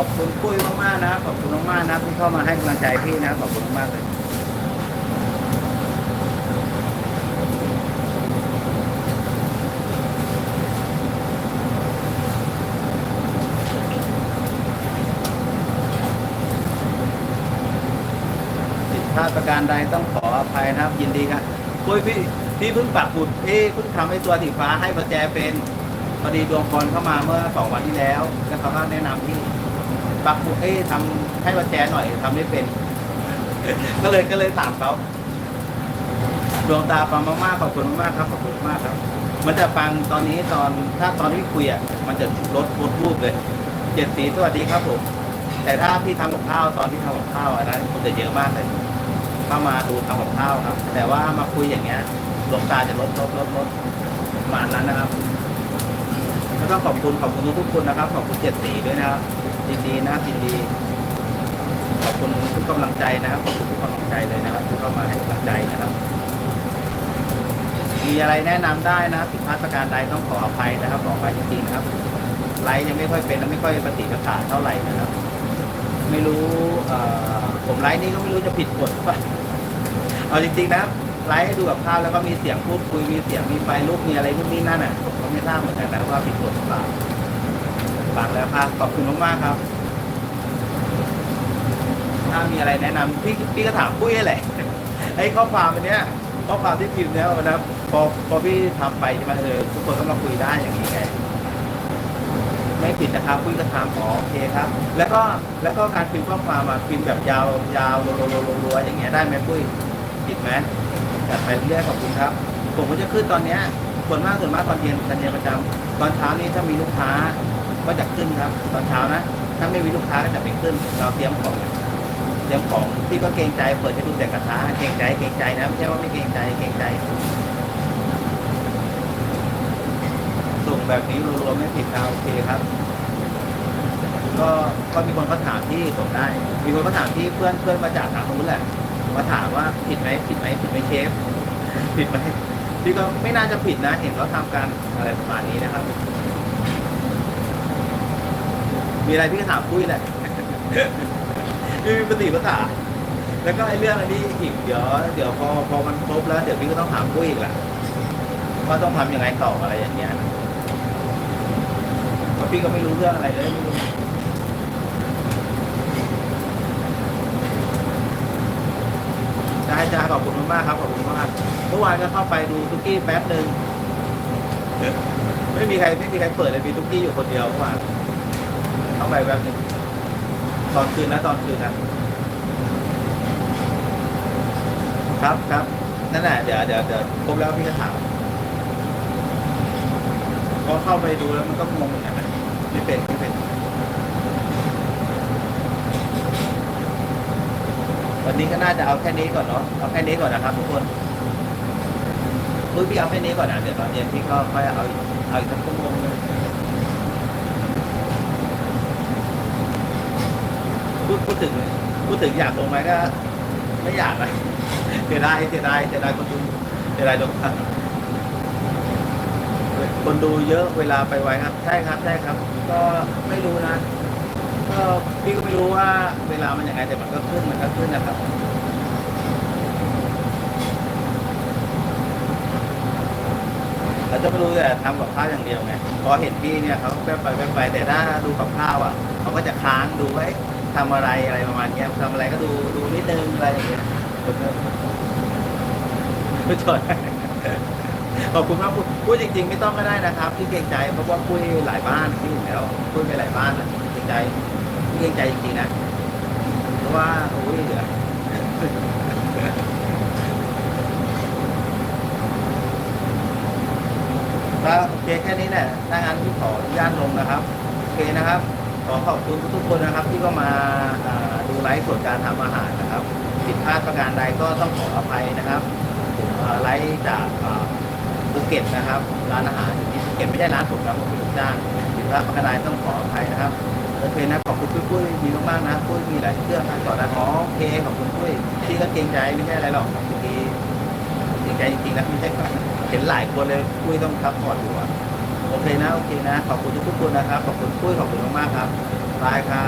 อบคุณปุ้ยมากๆนะขอบคุณมากๆนะที่เข้ามาให้กำลังใจพี่นะขอบคุณมากเลยผิดพลาดประการใดต้องขออภัยนะครับ ยินดีครับปุ้ยพี่พี่เพิ่งปักหมุดพี่เพิ่งทำให้ตัวสีฟ้าให้ประแจเป็นพอดีดวงพรเข้ามาเมื่อสองวันที่แล้ว แล้วเขาก็แนะนำพี่ ปักหมุดเอ้ยทำให้ประแจหน่อยทำไม่เป็น ก็เลยก็เลยตามเขาดวงตาฟังมากๆขอบคุณมากครับขอบคุณมากครับ มันจะฟังตอนนี้ตอนถ้าตอนที่คุยอะมันจะลดลดรูปเลยเจ็ดสีสวัสดีครับผมแต่ถ้าพี่ทำกับข้าวตอนที่ทำกับข้าวอันนั้นคนจะเยอะมากเลยเข้ามาดูทำกับข้าวครับ แต่ว่ามาคุยอย่างเงี้ยดวงตาจะลดลดลดลดประมาณนั้นนะครับก็ต้องขอบคุณขอบคุณทุกคนนะครับ ขอบคุณเจ็ดสีด้วยนะครับ ยินดีนะยินดีขอบคุณทุกกำลังใจนะครับขอบคุณทุกกำลังใจเลยนะครับที่เข้ามาให้กำลังใจนะครับ มีอะไรแนะนำได้นะครับผิดพลาดประการใดต้องขออภัยนะครับขออภัยจริงๆนะครับไลฟ์ยังไม่ค่อยเป็นและไม่ค่อยปฏิปทาเท่าไหร่นะครับ ไม่รู้เอ่อผมไลฟ์นี้ก็ไม่รู้จะผิดกฎป่ะเอาจริงๆนะไลฟ์ให้ดูกับข้าวแล้วก็มีเสียงพูดคุยมีเสียงมีไฟลุกมีอะไรนู่นนี่นั่นอะผมก็ไม่ทราบเหมือนกันนะว่าผิดกฎหรือเปล่า ฟังแล้วครับขอบคุณมากๆครับ ถ้ามีอะไรแนะนำพี่พี่ก็ถามปุ้ยแหละไอ้ข้อความอันเนี้ยข้อความที่พิมพ์แล้วนะครับพอพอพี่ทำไปใช่ไหมเออทุกคนก็มาคุยได้อย่างนี้ไงไม่ผิดนะครับปุ้ยก็ถามอ๋อโอเคครับ แล้วก็แล้วก็การพิมพ์ข้อความมาพิมพ์แบบยาวยาวรัวๆๆๆอย่างเงี้ยได้ไหมปุ้ยผิดไหมจัดไปเรื่อยๆขอบคุณครับ ผมก็จะขึ้นตอนเนี้ยส่วนมากส่วนมากตอนเย็นตอนเย็นประจำตอนเช้านี้ถ้ามีลูกค้า ก็จะขึ้นครับตอนเช้านะ ถ้าไม่มีลูกค้าก็จะไม่ขึ้น เราเตรียมของเตรียมของพี่ก็เกรงใจเปิดให้ดูแต่กระทะเกรงใจเกรงใจนะไม่ใช่ว่าไม่เกรงใจเกรงใจส่งแบบนี้รวมๆไม่ผิดครับโอเคครับก็ก็มีคนเขาถามที่ส่งได้ มีคนเขาถามที่เพื่อนเพื่อนมาจากทางนู้นแหละมาถามว่าผิดไหมผิดไหมผิดไหมเชฟผิดไหมพี่ก็ไม่น่าจะผิดนะเห็นเขาทำกันอะไรประมาณนี้นะครับ มีอะไรพี่ก็ถามปุ้ยแหละไม่มีปฏิปทาแล้วก็ไอ้เรื่องอันนี้อีกเดี๋ยวเดี๋ยวพอพอมันครบแล้ว เดี๋ยวพี่ก็ต้องถามปุ้ยอีกแหละว่าต้องทำยังไงต่ออะไรอย่างเงี้ยเพราะพี่ก็ไม่รู้เรื่องอะไรเลยไม่รู้ได้จ้าขอบคุณมากๆครับขอบคุณมากเมื่อวานก็เข้าไปดูทุกกี้แป๊บหนึ่งไม่มีใครไม่มีใครเปิดเลยมีทุกกี้อยู่คนเดียวเมื่อวาน เข้าไปแป๊บหนึ่งตอนคืนนะตอนคืนนะครับครับนั่นแหละเดี๋ยวเดี๋ยวเดี๋ยวครบแล้วพี่จะถามพอเข้าไปดูแล้วมันก็งงเหมือนกันนะไม่เป็นไม่เป็นวันนี้ก็น่าจะเอาแค่นี้ก่อนเนาะเอาแค่นี้ก่อนนะครับทุกคนปุ้ยพี่เอาแค่นี้ก่อนนะเดี๋ยวตอนเย็นพี่ก็ค่อยเอาเอาอีกสักชั่วโมงนึง พูดถึงพูดถึงอยากลงไหมก็ ไม่อยากนะเสียดายเสียดายเสียดายคนดูเสียดายลงคนดูเยอะเวลาไปไวครับใช่ครับใช่ครับ ก็ไม่รู้นะก็พี่ก็ไม่รู้ว่าเวลามันยังไงแต่มันก็ขึ้นมันก็ขึ้นนะครับเราจะไม่รู้แต่ทำกับข้าวอย่างเดียวไงพอเห็นพี่เนี่ยเขาแป๊บไปแป๊บไปแต่ถ้าดูกับข้าวอะเขาก็จะค้างดูไว้ ทำอะไรอะไรประมาณนี้ทำอะไรก็ดูดูนิดนึงอะไรอย่างเงี้ยไม่ชดขอบคุณมากพูดพูดจริง ๆ ไม่ต้องก็ได้นะครับพี่เกรงใจเพราะว่าพูดหลายบ้านพี่อยู่แล้วพูดไปหลายบ้านนะเกรงใจเกรงใจจริงๆนะเพราะว่าโอ้ยเหลือครับโอเคแค่นี้แหละถ้างั้นพี่ขออนุญาตลงนะครับ โอเคนะครับ ขอขอบคุณทุกคนนะครับที่ก็มาดูไลฟ์สดการทำอาหารนะครับผิดพลาดประการใดก็ต้องขออภัยนะครับผมไลฟ์จากภูเก็ตนะครับร้านอาหารที่ภูเก็ตไม่ใช่ร้านผมครับผมเป็นลูกจ้างผิดพลาดประการใดต้องขออภัยนะครับโอเคนะขอบคุณปุ้ยมีมากๆนะปุ้ยมีหลายเครื่องนะต่อนะอ๋อโอเคขอบคุณปุ้ยพี่ก็เกรงใจไม่ใช่อะไรหรอกบางทีเกรงใจจริงๆนะไม่ใช่เห็นหลายคนเลยปุ้ยต้องซัพพอร์ตอยู่อะ โอเคนะ โอเคนะ ขอบคุณทุกๆคนนะครับ ขอบคุณปุ้ยขอบคุณมากๆครับบายครับ